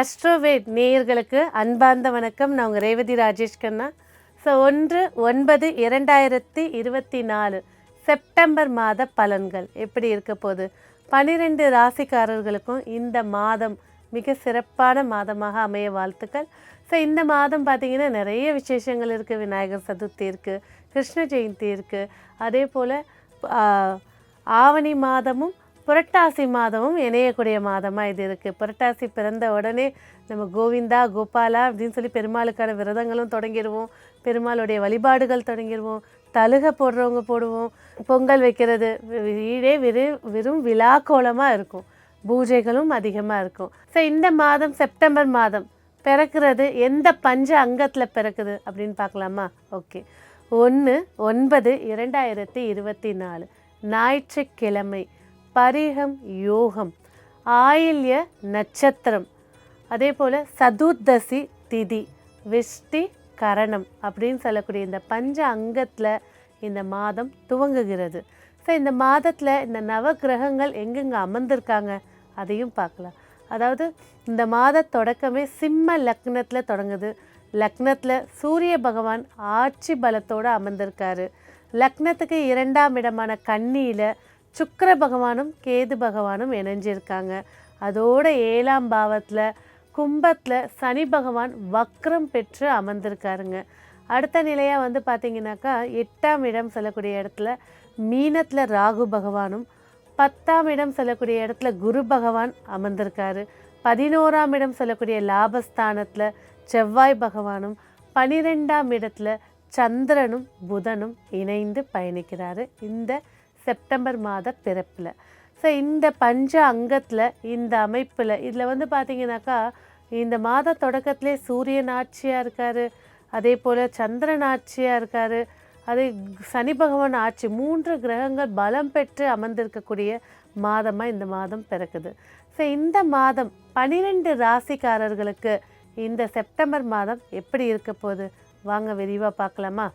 அஸ்ட்ரோவேட் நேயர்களுக்கு அன்பார்ந்த வணக்கம். நான் உங்கள் ரேவதி ராஜேஷ் கண்ணா. ஸோ ஒன்று ஒன்பது இரண்டாயிரத்தி இருபத்தி நாலு செப்டம்பர் மாத பலன்கள் எப்படி இருக்க போகுது? பன்னிரெண்டு ராசிக்காரர்களுக்கும் இந்த மாதம் மிக சிறப்பான மாதமாக அமைய வாழ்த்துக்கள். ஸோ இந்த மாதம் பார்த்திங்கன்னா நிறைய விசேஷங்கள் இருக்குது விநாயகர் சதுர்த்தி இருக்குது கிருஷ்ண ஜெயந்தி இருக்குது அதே போல் ஆவணி மாதமும் புரட்டாசி மாதமும் இணையக்கூடிய மாதமாக இது இருக்குது புரட்டாசி பிறந்த உடனே நம்ம கோவிந்தா கோபாலா அப்படின்னு சொல்லி பெருமாளுக்கான விரதங்களும் தொடங்கிடுவோம். பெருமாளுடைய வழிபாடுகள் தொடங்கிடுவோம். தழுகை போடுறவங்க போடுவோம். பொங்கல் வைக்கிறது வீடே வெறு வெறும் விழா கோலமாக இருக்கும். பூஜைகளும் அதிகமாக இருக்கும். ஸோ இந்த மாதம் செப்டம்பர் மாதம் பிறக்கிறது எந்த பஞ்ச அங்கத்தில் பிறக்குது அப்படின்னு பார்க்கலாமா? ஓகே. ஒன்று ஒன்பது இரண்டாயிரத்தி இருபத்தி நாலு. ஞாயிற்றுக்கிழமை. பரிகம் யோகம் ஆயில்ய நட்சத்திரம். அதே போல் சதுர்தசி திதி விஷ்டி கரணம் அப்படின்னு சொல்லக்கூடிய இந்த பஞ்ச அங்கத்தில் இந்த மாதம் துவங்குகிறது. ஸோ இந்த மாதத்தில் இந்த நவ கிரகங்கள் எங்கெங்கே அமர்ந்திருக்காங்க அதையும் பார்க்கலாம். அதாவது இந்த மாத தொடக்கமே சிம்ம லக்னத்தில் தொடங்குது. லக்னத்தில் சூரிய பகவான் ஆட்சி பலத்தோடு அமர்ந்திருக்காரு. லக்னத்துக்கு இரண்டாம் இடமான கன்னியில் சுக்கர பகவானும் கேது பகவானும் இணைஞ்சிருக்காங்க. அதோட ஏழாம் பாவத்தில் கும்பத்தில் சனி பகவான் வக்ரம் பெற்று அமர்ந்திருக்காருங்க. அடுத்த நிலையாக வந்து பார்த்தீங்கன்னாக்கா எட்டாம் இடம் சொல்லக்கூடிய இடத்துல மீனத்தில் ராகு பகவானும் பத்தாம் இடம் சொல்லக்கூடிய இடத்துல குரு பகவான் அமர்ந்திருக்காரு. பதினோராம் இடம் சொல்லக்கூடிய லாபஸ்தானத்தில் செவ்வாய் பகவானும் பனிரெண்டாம் இடத்துல சந்திரனும் புதனும் இணைந்து பயணிக்கிறாரு. இந்த செப்டம்பர் மாத பிறப்பில். ஸோ இந்த பஞ்ச அங்கத்தில் இந்த அமைப்பில் இதில் வந்து பார்த்திங்கனாக்கா இந்த மாத தொடக்கத்திலே சூரியன் ஆட்சியாக இருக்கார் அதே போல் சந்திரன் ஆட்சியாக இருக்கார் அதே சனி பகவான் ஆட்சி மூன்று கிரகங்கள் பலம் பெற்று அமர்ந்திருக்கக்கூடிய மாதமாக இந்த மாதம் பிறக்குது. ஸோ இந்த மாதம் பனிரெண்டு ராசிக்காரர்களுக்கு இந்த செப்டம்பர் மாதம் எப்படி இருக்க போகுது? வாங்க விரிவாக பார்க்கலாமா?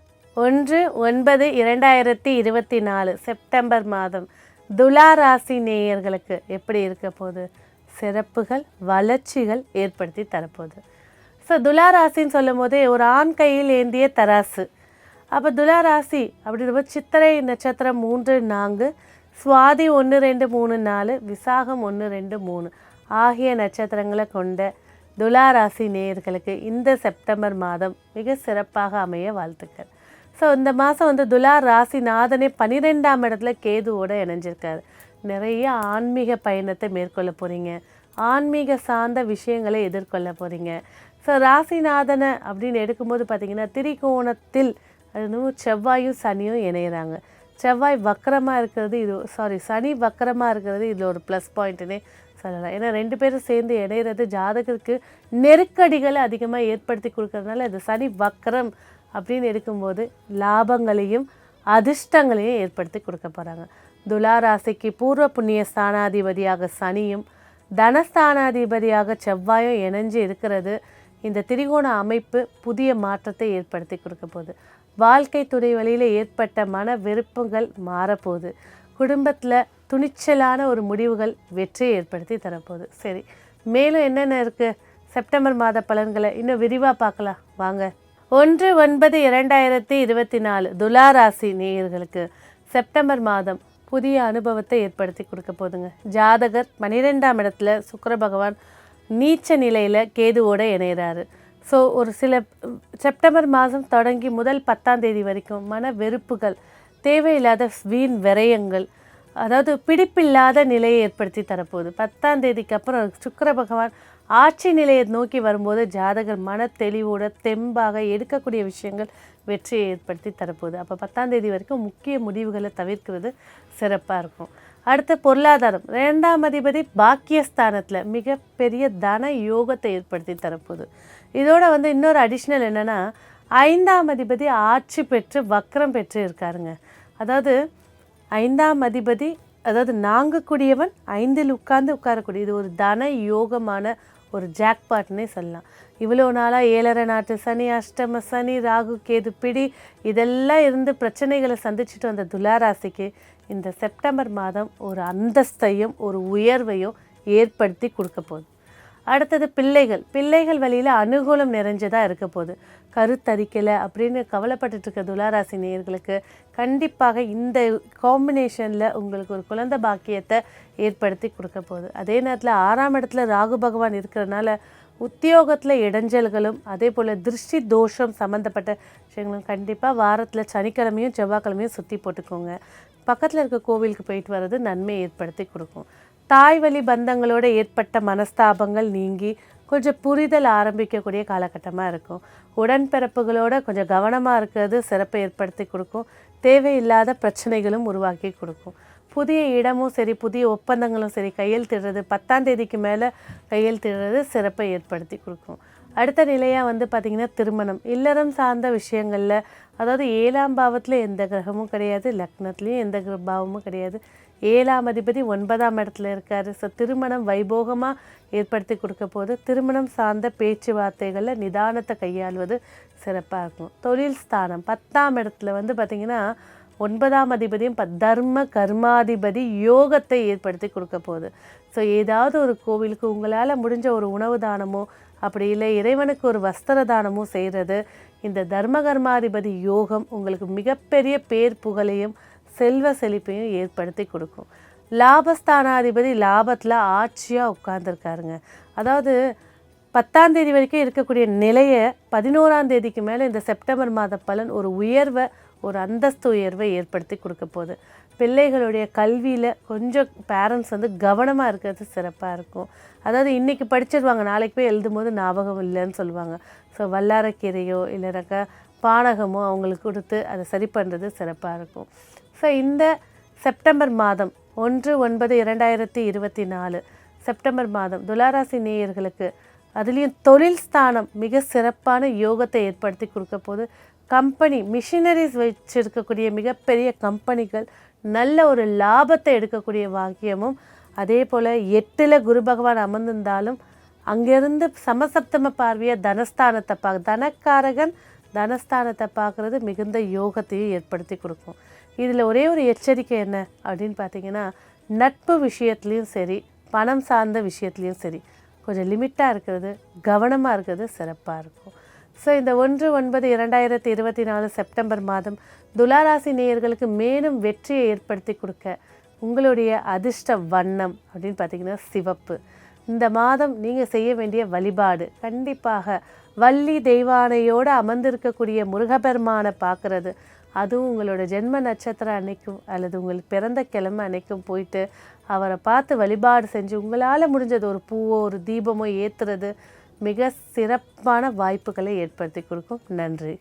ஒன்று ஒன்பது இரண்டாயிரத்தி இருபத்தி நாலு செப்டம்பர் மாதம். துலா ராசி நேயர்களுக்கு எப்படி இருக்க போகுது? சிறப்புகள் வளர்ச்சிகள் ஏற்படுத்தி தரப்போகுது. ஸோ துலா ராசின்னு சொல்லும் போதே ஒரு ஆண் கையில் ஏந்திய தராசு. அப்போ துலா ராசி அப்படின்றப்ப சித்திரை நட்சத்திரம் மூன்று நான்கு சுவாதி ஒன்று ரெண்டு மூணு நாலு விசாகம் ஒன்று ரெண்டு மூணு ஆகிய நட்சத்திரங்களை கொண்ட துலா ராசி நேயர்களுக்கு இந்த செப்டம்பர் மாதம் மிக சிறப்பாக அமைய வாழ்த்துக்கள். ஸோ இந்த மாதம் வந்து துலா ராசி நாதனே பன்னிரெண்டாம் இடத்துல கேதுவோட இணைஞ்சிருக்காரு. நிறைய ஆன்மீக பயணத்தை மேற்கொள்ள போகிறீங்க ஆன்மீக சார்ந்த விஷயங்களை எதிர்கொள்ள போகிறீங்க ஸோ ராசிநாதனை அப்படின்னு எடுக்கும்போது பார்த்தீங்கன்னா திரிகோணத்தில் அதுவும் செவ்வாயும் சனியும் இணையிறாங்க. செவ்வாய் வக்கரமாக இருக்கிறது இது சாரி சனி வக்கரமாக இருக்கிறது இதில் ஒரு ப்ளஸ் பாயிண்ட்டுனே சொல்லலாம். ஏன்னா ரெண்டு பேரும் சேர்ந்து இணையிறது ஜாதகத்துக்கு நெருக்கடிகளை அதிகமாக ஏற்படுத்தி கொடுக்கறதுனால இது சனி வக்கரம் அப்படின்னு எடுக்கும்போது லாபங்களையும் அதிர்ஷ்டங்களையும் ஏற்படுத்தி கொடுக்க போகிறாங்க துலாராசிக்கு பூர்வ புண்ணிய ஸ்தானாதிபதியாக சனியும் தனஸ்தானாதிபதியாக செவ்வாயும் இணைஞ்சு இருக்கிறது. இந்த திரிகோண அமைப்பு புதிய மாற்றத்தை ஏற்படுத்தி கொடுக்க போகுது. வாழ்க்கை துணை வழியில் ஏற்பட்ட மன விருப்பங்கள் மாறப்போகுது. குடும்பத்தில் துணிச்சலான ஒரு முடிவுகள் வெற்றியை ஏற்படுத்தி தரப்போகுது. சரி மேலும் என்னென்ன இருக்குது செப்டம்பர் மாத பலன்களை இன்னும் விரிவாக பார்க்கலாம். வாங்க. ஒன்று ஒன்பது இரண்டாயிரத்தி இருபத்தி நாலு துலாராசி நேயர்களுக்கு செப்டம்பர் மாதம் புதிய அனுபவத்தை ஏற்படுத்தி கொடுக்க போதுங்க. ஜாதகர் பன்னிரெண்டாம் இடத்துல சுக்கர பகவான் நீச்ச நிலையில் கேதுவோடு இணையிறாரு. ஸோ ஒரு சில செப்டம்பர் மாதம் தொடங்கி முதல் பத்தாம் தேதி வரைக்கும் மன வெறுப்புகள் தேவையில்லாத வீண் விரயங்கள் அதாவது பிடிப்பில்லாத நிலையை ஏற்படுத்தி தரப்போகுது. பத்தாம் தேதிக்கு அப்புறம் சுக்கர பகவான் ஆட்சி நிலையை நோக்கி வரும்போது ஜாதகர் மன தெளிவோட தெம்பாக எடுக்கக்கூடிய விஷயங்கள் வெற்றியை ஏற்படுத்தி தரப்போகுது. அப்போ பத்தாம் தேதி வரைக்கும் முக்கிய முடிவுகளை தவிர்க்கிறது சிறப்பாக இருக்கும். அடுத்த பொருளாதாரம். ரெண்டாம் அதிபதி பாக்கியஸ்தானத்தில் மிகப்பெரிய தன யோகத்தை ஏற்படுத்தி தரப்போகுது. இதோட வந்து இன்னொரு அடிஷ்னல் என்னென்னா ஐந்தாம் அதிபதி ஆட்சி பெற்று வக்ரம் பெற்று இருக்காருங்க அதாவது ஐந்தாம் அதிபதி அதாவது நாங்கக்கூடியவன் ஐந்தில் உட்கார்ந்து உட்காரக்கூடிய இது ஒரு தன யோகமான ஒரு ஜாக்பாட்னே சொல்லலாம். இவ்வளோ நாளாக ஏழரை நாட்டு சனி அஷ்டம சனி ராகு கேது பிடி இதெல்லாம் இருந்து பிரச்சனைகளை சந்திச்சுட்டு வந்த துலாராசிக்கு இந்த செப்டம்பர் மாதம் ஒரு அந்தஸ்தையும் ஒரு உயர்வையும் ஏற்படுத்தி கொடுக்க போகுது. அடுத்தது பிள்ளைகள். பிள்ளைகள் வழியில் அனுகூலம் நிறைஞ்சதாக இருக்க போகுது. கருத்தரிக்கலை அப்படின்னு கவலைப்பட்டுட்டு இருக்க துளாராசி நேயர்களுக்கு கண்டிப்பாக இந்த காம்பினேஷனில் உங்களுக்கு ஒரு குழந்தை பாக்கியத்தை ஏற்படுத்தி கொடுக்க போகுது. அதே நேரத்தில் ஆறாம் இடத்துல ராகு பகவான் இருக்கிறனால உத்தியோகத்தில் இடைஞ்சல்களும் அதே போல் திருஷ்டி தோஷம் சம்மந்தப்பட்ட விஷயங்களும் கண்டிப்பாக வாரத்தில் சனிக்கிழமையும் செவ்வாய்க்கிழமையும் சுற்றி போட்டுக்கோங்க. பக்கத்தில் இருக்க கோவிலுக்கு போயிட்டு வர்றது நன்மை ஏற்படுத்தி கொடுக்கும். தாய் வழி பந்தங்களோட ஏற்பட்ட மனஸ்தாபங்கள் நீங்கி கொஞ்சம் புரிதல் ஆரம்பிக்கக்கூடிய காலகட்டமாக இருக்கும். உடன்பிறப்புகளோட கொஞ்சம் கவனமாக இருக்கிறது சிறப்பை ஏற்படுத்தி கொடுக்கும். தேவையில்லாத பிரச்சனைகளும் உருவாக்கி கொடுக்கும். புதிய இடமும் சரி புதிய ஒப்பந்தங்களும் சரி கையெழுத்திடுறது பத்தாம் தேதிக்கு மேலே கையெழுத்திடுறது சிறப்பை ஏற்படுத்தி கொடுக்கும். அடுத்த நிலையாக வந்து பார்த்திங்கன்னா திருமணம். இல்லறம் சார்ந்த விஷயங்களில் அதாவது ஏழாம் பாவத்தில் எந்த கிரகமும் கிடையாது லக்னத்துலேயும் எந்த பாவமும் கிடையாது. ஏழாம் அதிபதி ஒன்பதாம் இடத்துல இருக்காரு. ஸோ திருமணம் வைபோகமாக ஏற்படுத்தி கொடுக்க போது திருமணம் சார்ந்த பேச்சுவார்த்தைகளில் நிதானத்தை கையாள்வது சிறப்பாக இருக்கும். தொழில் ஸ்தானம் பத்தாம் இடத்துல வந்து பார்த்திங்கன்னா ஒன்பதாம் அதிபதியும் ப- தர்ம கர்மாதிபதி யோகத்தை ஏற்படுத்தி கொடுக்க போகுது. ஸோ ஏதாவது ஒரு கோவிலுக்கு உங்களால் முடிஞ்ச ஒரு உணவு தானமோ அப்படி இல்லை இறைவனுக்கு ஒரு வஸ்திர தானமோ செய்கிறது இந்த தர்ம கர்மாதிபதி யோகம் உங்களுக்கு மிகப்பெரிய பேர் புகழையும் செல்வ செழிப்பையும் ஏற்படுத்தி கொடுக்கும். லாபஸ்தானாதிபதி லாபத்தில் ஆட்சியாக உட்கார்ந்துருக்காருங்க. அதாவது பத்தாம் தேதி வரைக்கும் இருக்கக்கூடிய நிலையை பதினோராம் தேதிக்கு மேலே இந்த செப்டம்பர் மாத பலன் ஒரு உயர்வை ஒரு அந்தஸ்து உயர்வை ஏற்படுத்தி கொடுக்க போகுது. பிள்ளைகளுடைய கல்வியில் கொஞ்சம் பேரண்ட்ஸ் வந்து கவனமாக இருக்கிறது சிறப்பாக இருக்கும். அதாவது இன்றைக்கி படிச்சிருவாங்க நாளைக்கு போய் எழுதும் போது ஞாபகம் இல்லைன்னு சொல்லுவாங்க. ஸோ வல்லாரக்கீரையோ இல்லைனாக்கா பானகமோ அவங்களுக்கு கொடுத்து அதை சரி பண்ணுறது சிறப்பாக இருக்கும். ஸோ இந்த செப்டம்பர் மாதம் ஒன்று ஒன்பது இரண்டாயிரத்தி இருபத்தி நாலு செப்டம்பர் மாதம் துளாராசி நேயர்களுக்கு அதுலேயும் தொழில் ஸ்தானம் மிக சிறப்பான யோகத்தை ஏற்படுத்தி கொடுக்க போது கம்பெனி மிஷினரிஸ் வச்சிருக்கக்கூடிய மிகப்பெரிய கம்பெனிகள் நல்ல ஒரு லாபத்தை எடுக்கக்கூடிய வாக்கியமும் அதே போல் எட்டில் குரு பகவான் அமர்ந்திருந்தாலும் அங்கேருந்து சமசப்தம பார்வையை தனஸ்தானத்தை பார்க்க தனக்காரகன் தனஸ்தானத்தை பார்க்குறது மிகுந்த யோகத்தையும் ஏற்படுத்தி கொடுக்கும். இதில் ஒரே ஒரு எச்சரிக்கை என்ன அப்படின்னு பார்த்தீங்கன்னா நட்பு விஷயத்துலேயும் சரி பணம் சார்ந்த விஷயத்துலேயும் சரி கொஞ்சம் லிமிட்டாக இருக்கிறது கவனமாக இருக்கிறது சிறப்பாக இருக்கும். ஸோ இந்த ஒன்று ஒன்பது இரண்டாயிரத்தி இருபத்தி நாலு செப்டம்பர் மாதம் துலாராசி நேயர்களுக்கு மேலும் வெற்றியை ஏற்படுத்தி கொடுக்க உங்களுடைய அதிர்ஷ்ட வண்ணம் அப்படின்னு பார்த்தீங்கன்னா சிவப்பு. இந்த மாதம் நீங்கள் செய்ய வேண்டிய வழிபாடு கண்டிப்பாக வள்ளி தெய்வானையோடு அமர்ந்திருக்கக்கூடிய முருகபெருமானை பார்க்குறது அதுவும் உங்களோட ஜென்ம நட்சத்திரம் அன்னைக்கும் அல்லது உங்களுக்கு பிறந்த கிழமை அன்னைக்கும் போயிட்டு அவரை பார்த்து வழிபாடு செஞ்சு உங்களால் முடிஞ்சது ஒரு பூவோ ஒரு தீபமோ ஏற்றுறது மிக சிறப்பான வாய்ப்புகளை ஏற்படுத்தி கொடுக்கும். நன்றி.